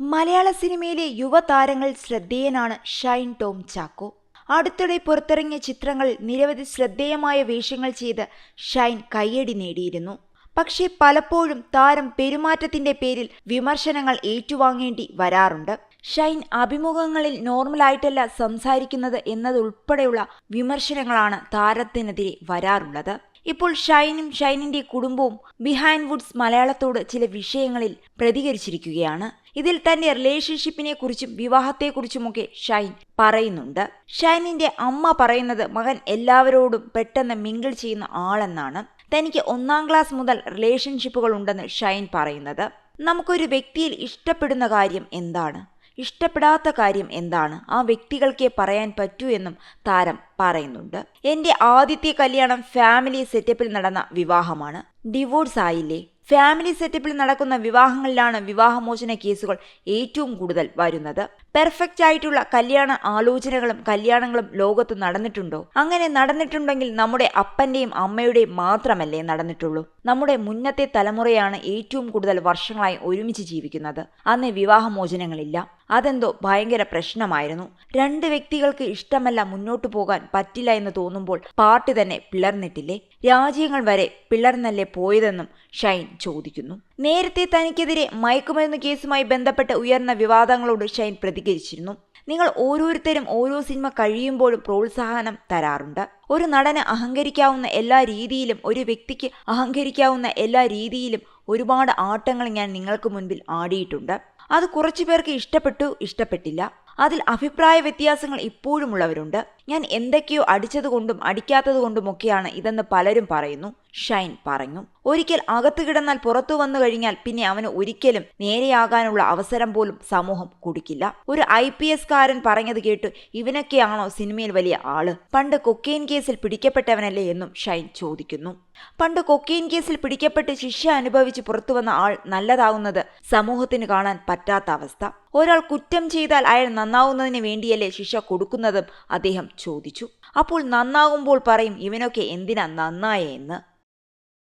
മലയാള സിനിമയിലെ യുവതാരങ്ങൾ ശ്രദ്ധേയനാണ് ഷൈൻ ടോം ചാക്കോ. അടുത്തിടെ പുറത്തിറങ്ങിയ ചിത്രങ്ങളിൽ നിരവധി ശ്രദ്ധേയമായ വേഷങ്ങൾ ചെയ്ത് ഷൈൻ കയ്യടി നേടിയിരുന്നു. പക്ഷേ പലപ്പോഴും താരം പെരുമാറ്റത്തിന്റെ പേരിൽ വിമർശനങ്ങൾ ഏറ്റുവാങ്ങേണ്ടി വരാറുണ്ട്. ഷൈൻ അഭിമുഖങ്ങളിൽ നോർമലായിട്ടല്ല സംസാരിക്കുന്നത് എന്നതുൾപ്പെടെയുള്ള വിമർശനങ്ങളാണ് താരത്തിനെതിരെ വരാറുള്ളത്. ഇപ്പോൾ ഷൈനും ഷൈനിന്റെ കുടുംബവും ബിഹൈൻഡ് വുഡ്സ് മലയാളത്തോട് ചില വിഷയങ്ങളിൽ പ്രതികരിച്ചിരിക്കുകയാണ്. ഇതിൽ തന്റെ റിലേഷൻഷിപ്പിനെ കുറിച്ചും വിവാഹത്തെക്കുറിച്ചുമൊക്കെ ഷൈൻ പറയുന്നുണ്ട്. ഷൈനിന്റെ അമ്മ പറയുന്നത് മകൻ എല്ലാവരോടും പെട്ടെന്ന് മിങ്കിൾ ചെയ്യുന്ന ആളെന്നാണ്. തനിക്ക് ഒന്നാം ക്ലാസ് മുതൽ റിലേഷൻഷിപ്പുകൾ ഉണ്ടെന്ന് ഷൈൻ പറയുന്നത്. നമുക്കൊരു വ്യക്തിയിൽ ഇഷ്ടപ്പെടുന്ന കാര്യം എന്താണ്? ഇഷ്ടപ്പെടാത്ത കാര്യം എന്താണ്? ആ വ്യക്തികൾക്കേ പറയാൻ പറ്റൂ എന്നും താരം പറയുന്നുണ്ട്. എന്റെ ആദ്യത്തെ കല്യാണം ഫാമിലി സെറ്റപ്പിൽ നടന്ന വിവാഹമാണ്. ഡിവോഴ്സ് ആയില്ലേ? ഫാമിലി സെറ്റപ്പിൽ നടക്കുന്ന വിവാഹങ്ങളിലാണ് വിവാഹമോചന കേസുകൾ ഏറ്റവും കൂടുതൽ വരുന്നത്. പെർഫെക്റ്റ് ആയിട്ടുള്ള കല്യാണ ആലോചനകളും കല്യാണങ്ങളും ലോകത്ത് നടന്നിട്ടുണ്ടോ? അങ്ങനെ നടന്നിട്ടുണ്ടെങ്കിൽ നമ്മുടെ അപ്പന്റെയും അമ്മയുടെയും മാത്രമല്ലേ നടന്നിട്ടുള്ളൂ. നമ്മുടെ മുന്നത്തെ തലമുറയാണ് ഏറ്റവും കൂടുതൽ വർഷങ്ങളായി ഒരുമിച്ച് ജീവിക്കുന്നത്. അന്ന് വിവാഹമോചനങ്ങളില്ല. അതെന്തോ ഭയങ്കര പ്രശ്നമായിരുന്നു. രണ്ട് വ്യക്തികൾക്ക് ഇഷ്ടമല്ല മുന്നോട്ടു പോകാൻ പറ്റില്ല എന്ന് തോന്നുമ്പോൾ പാർട്ടി തന്നെ പിളർന്നിട്ടില്ലേ? രാജ്യങ്ങൾ വരെ പിളർന്നല്ലേ പോയതെന്നും ഷൈൻ ചോദിക്കുന്നു. നേരത്തെ തനിക്കെതിരെ മയക്കുമരുന്ന് കേസുമായി ബന്ധപ്പെട്ട് ഉയർന്ന വിവാദങ്ങളോട് ഷൈൻ പ്രതികരിച്ചിരുന്നു നിങ്ങൾ ഓരോരുത്തരും ഓരോ സിനിമ കഴിയുമ്പോഴും പ്രോത്സാഹനം തരാറുണ്ട്. ഒരു നടന് അഹങ്കരിക്കാവുന്ന എല്ലാ രീതിയിലും ഒരു വ്യക്തിക്ക് അഹങ്കരിക്കാവുന്ന എല്ലാ രീതിയിലും ഒരുപാട് ആട്ടങ്ങൾ ഞാൻ നിങ്ങൾക്ക് മുൻപിൽ ആടിയിട്ടുണ്ട്. അത് കുറച്ചു പേർക്ക് ഇഷ്ടപ്പെട്ടു ഇഷ്ടപ്പെട്ടില്ല. അതിൽ അഭിപ്രായ വ്യത്യാസങ്ങൾ ഇപ്പോഴും ഉള്ളവരുണ്ട്. ഞാൻ എന്തൊക്കെയോ അടിച്ചതുകൊണ്ടും അടിക്കാത്തതുകൊണ്ടുമൊക്കെയാണ് ഇതെന്ന് പലരും പറയുന്നു. ഷൈൻ പറഞ്ഞു. ഒരിക്കൽ അകത്തു കിടന്നാൽ പുറത്തു വന്നു കഴിഞ്ഞാൽ പിന്നെ അവന് ഒരിക്കലും നേരെയാകാനുള്ള അവസരം പോലും സമൂഹം കൊടുക്കില്ല. ഒരു ഐ പി എസ് കാരൻ പറഞ്ഞത് കേട്ട് ഇവനൊക്കെയാണോ സിനിമയിൽ വലിയ ആൾ? പണ്ട് കൊക്കെയിൻ കേസിൽ പിടിക്കപ്പെട്ടവനല്ലേ എന്നും ഷൈൻ ചോദിക്കുന്നു. പണ്ട് കൊക്കെയിൻ കേസിൽ പിടിക്കപ്പെട്ട് ശിക്ഷ അനുഭവിച്ച് പുറത്തു വന്ന ആൾ നല്ലതാവുന്നത് സമൂഹത്തിന് കാണാൻ പറ്റാത്ത അവസ്ഥ. ഒരാൾ കുറ്റം ചെയ്താൽ അയാൾ നന്നാവുന്നതിന് വേണ്ടിയല്ലേ ശിക്ഷ കൊടുക്കുന്നതും അദ്ദേഹം ചോദിച്ചു. അപ്പോൾ നന്നാകുമ്പോൾ പറയും ഇവനൊക്കെ എന്തിനാ നന്നായേ എന്ന്